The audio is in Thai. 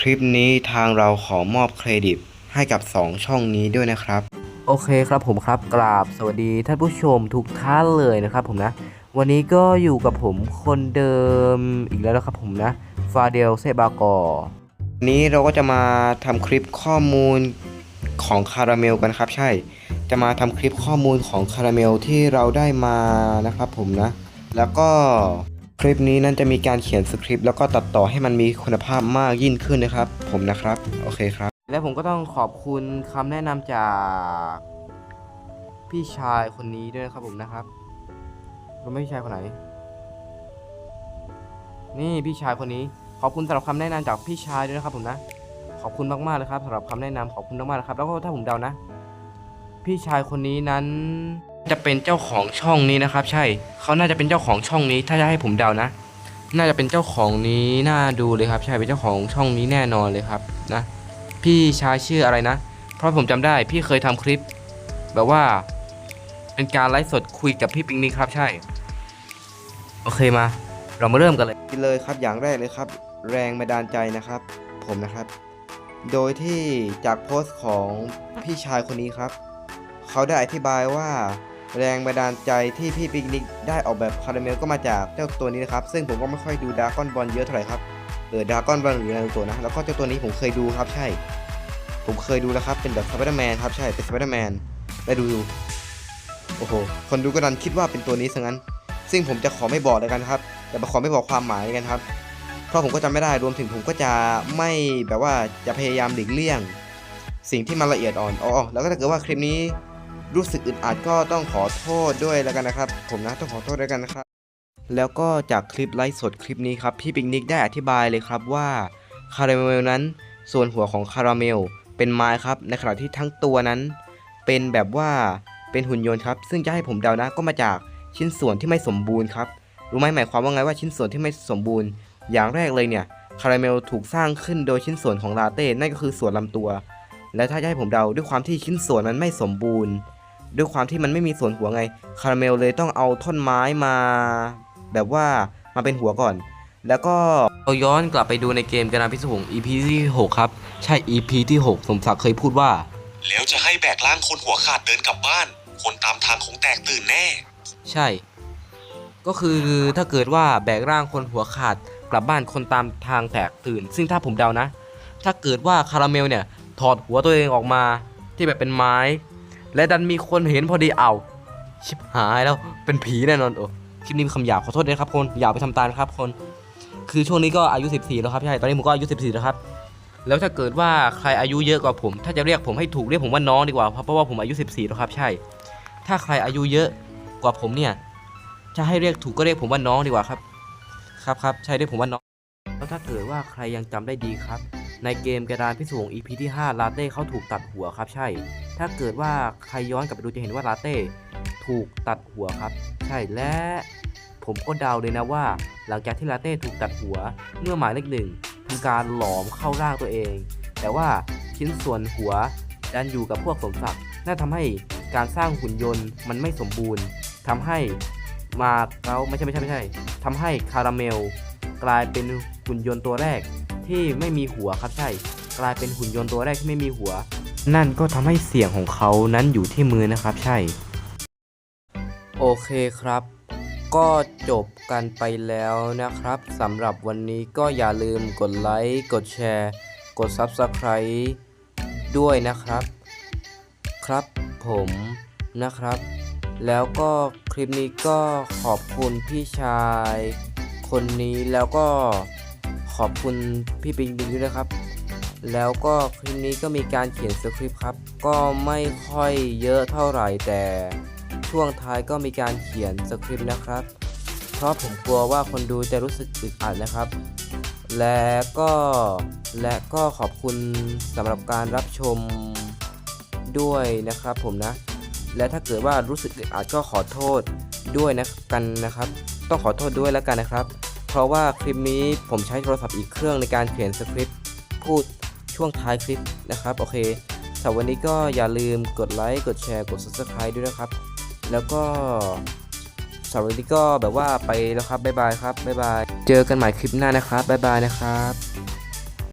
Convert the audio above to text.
คลิปนี้ทางเราขอมอบเครดิตให้กับ 2 ช่องนี้ด้วยนะครับ โอเคครับผมครับกราบสวัสดีท่านผู้ชมทุกท่านเลยนะครับผมนะ วันนี้ก็อยู่กับผมคนเดิมอีกแล้วนะครับผมนะ ฟาเดลเซบากอวันนี้เราก็จะมาทำคลิปข้อมูลของคาราเมลกันครับ ใช่ จะมาทำคลิปข้อมูลของคาราเมลที่เราได้มานะครับผมนะ แล้วก็ คลิปนี้นั้นจะมีการเขียนสคริปต์แล้วก็ตัดต่อให้มันมีคุณภาพมากยิ่งขึ้นนะครับ ผมนะครับ โอเคครับ และผมก็ต้องขอบคุณคำแนะนำจากพี่ชายคนนี้ด้วยนะครับผมนะครับรู้ไหมพี่ชายคนไหน นี่พี่ชายคนนี้ ขอบคุณสำหรับคำแนะนำจากพี่ชายด้วยนะครับผมนะ ขอบคุณมากๆเลยครับสำหรับคำแนะนำขอบคุณมากๆเลยครับ แล้วก็ถ้าผมเดานะ พี่ชายคนนี้นั้น จะเป็นเจ้าของช่องนี้นะครับ ใช่เขาน่าจะเป็นเจ้าของช่องนี้ ถ้าจะให้ผมเดานะ น่าจะเป็นเจ้าของนี้น่าดูเลยครับ ใช่เป็นเจ้าของช่องนี้แน่นอนเลยครับนะพี่ชายชื่ออะไรนะ เพราะผมจำได้พี่เคยทำคลิป แบบว่า เป็นการไลฟ์สดคุยกับพี่ปิงนิกครับ ใช่ โอเคมา เรามาเริ่มกันเลยกันเลยครับอย่างแรกเลยครับ แรงบันดาลใจนะครับ ผมนะครับ โดยที่จากโพสต์ของพี่ชายคนนี้ครับ เขาได้อธิบายว่า แรงบันดาลใจที่พี่ปิกนิกได้ออกแบบคาราเมลก็มาจากเจ้าตัวนี้นะครับ ซึ่งผมก็ไม่ค่อยดูดาร์กอนบอลเยอะเท่าไหร่ครับเออดาร์กอนบอลหรืออะไรตัวนะ แล้วก็เจ้าตัวนี้ผมเคยดูครับใช่ ผมเคยดูแล้วครับ เป็นแบบสไปเดอร์แมนครับใช่ เป็นสไปเดอร์แมนได้ดูดูโอ้โห คนดูก็ดันคิดว่าเป็นตัวนี้ซะงั้น ซึ่งผมจะขอไม่บอกเลยกันครับ แต่ขอไม่บอกความหมายกันครับ เพราะผมก็จำไม่ได้ รวมถึงผมก็จะไม่แบบว่าจะพยายามหลีกเลี่ยง สิ่งที่มันละเอียดอ่อน อ๋อ แล้วก็ถ้าเกิดว่าคลิปนี้ รู้สึกอึดอัดก็ต้องขอโทษด้วยแล้วกันนะครับ ผมนะต้องขอโทษด้วยกันนะครับ แล้วก็จากคลิปไลฟ์สดคลิปนี้ครับพี่ปิกนิกได้อธิบายเลยครับว่าคาราเมลนั้น ส่วนหัวของคาราเมลเป็นไม้ครับในขณะที่ทั้งตัวนั้น เป็นแบบว่าเป็นหุ่นยนต์ครับ ซึ่งจะให้ผมเดานะก็มาจากชิ้นส่วนที่ไม่สมบูรณ์ครับรู้ไหมหมายความว่าไงว่าชิ้นส่วนที่ไม่สมบูรณ์ อย่างแรกเลยเนี่ยคาราเมลถูกสร้างขึ้นโดยชิ้นส่วนของลาเต้นั่นก็คือส่วนลำตัว และถ้าจะให้ผมเดาด้วยความที่ชิ้นส่วนมันไม่สมบูรณ์ ด้วยความที่มันไม่มีส่วนหัวไงคาราเมลเลยต้องเอาท่อนไม้มา แบบว่ามาเป็นหัวก่อน แล้วก็เราย้อนกลับไปดูในเกมกระดานพิศวง EP ที่6ครับ ใช่ EP ที่ 6 สมศักดิ์เคยพูดว่า แล้วจะให้แบกร่างคนหัวขาดเดินกลับบ้าน คนตามทางคงแตกตื่นแน่ ใช่ ก็คือถ้าเกิดว่าแบกร่างคนหัวขาดกลับบ้านคนตามทางแตกตื่น ซึ่งถ้าผมเดานะ ถ้าเกิดว่าคาราเมลเนี่ยถอดหัวตัวเองออกมาที่แบบเป็นไม้ และดันมีคนเห็นพอดีเอาชิบหายแล้วเป็นผีแน่นอนโอ้คลิปนี้มีคำหยาบขอโทษด้วยครับคนอย่าไปทำตามครับคน คือช่วงนี้ก็อายุ 14 แล้วครับใช่ตอนนี้ผมก็อายุ 14 แล้วครับ แล้วถ้าเกิดว่าใครอายุเยอะกว่าผม ถ้าจะเรียกผมให้ถูกเรียกผมว่าน้องดีกว่าเพราะว่าผมอายุ 14 แล้วครับใช่ ถ้าใครอายุเยอะกว่าผมเนี่ยจะให้เรียกถูกก็เรียกผมว่าน้องดีกว่าครับ ครับครับใช่เรียกผมว่าน้องแล้วถ้าเกิดว่าใครยังจำได้ดีครับ ในเกมกระดานพิศวง EP ที่ 5 ลาเต้เขาถูกตัดหัวครับใช่ ถ้าเกิดว่าใครย้อนกลับไปดูจะเห็นว่าลาเต้ถูกตัดหัวครับ ใช่และผมก็เดาเลยนะว่า หลังจากที่ลาเต้ถูกตัดหัว เมื่อหมายเลขหนึ่งทำการหลอมเข้าร่างตัวเอง แต่ว่าชิ้นส่วนหัวดันอยู่กับพวกสมศักดิ์น่าทำให้การสร้างหุ่นยนต์มันไม่สมบูรณ์ทำให้มาเก๊าไม่ใช่ไม่ใช่ไม่ใช่ทำให้คาราเมล กลายเป็นหุ่นยนต์ตัวแรก ที่ไม่มีหัวครับใช่ กลายเป็นหุ่นยนต์ตัวแรกที่ไม่มีหัว นั่นก็ทำให้เสียงของเขานั้นอยู่ที่มือนะครับใช่ โอเคครับ ก็จบกันไปแล้วนะครับสำหรับวันนี้ก็อย่าลืมกดไลค์กดแชร์ กด Subscribe ด้วยนะครับ ครับผมนะครับ แล้วก็คลิปนี้ก็ขอบคุณพี่ชาย คนนี้แล้วก็ ขอบคุณพี่ปิงปิงด้วยนะครับ แล้วก็คลิปนี้ก็มีการเขียนสคริปต์ครับ ก็ไม่ค่อยเยอะเท่าไหร่แต่ช่วงท้ายก็มีการเขียนสคริปต์นะครับ เพราะผมกลัวว่าคนดูจะรู้สึกอึดอัดนะครับ และก็และก็ขอบคุณสำหรับการรับชมด้วยนะครับผมนะ และถ้าเกิดว่ารู้สึกอึดอัดก็ขอโทษด้วยนะกันนะครับ ต้องขอโทษด้วยแล้วกันนะครับ เพราะว่าคลิปนี้ผมใช้โทรศัพท์อีกเครื่องในการเขียนสคริปต์พูดช่วงท้ายคลิปนะครับ โอเคสำหรับวันนี้ก็อย่าลืมกดไลค์ กดแชร์ กด subscribe ด้วยนะครับ แล้วก็สำหรับวันนี้ก็แบบว่าไปแล้วครับ บ๊ายบายครับ บ๊ายบาย เจอกันใหม่คลิปหน้านะครับ บ๊ายบายนะครับ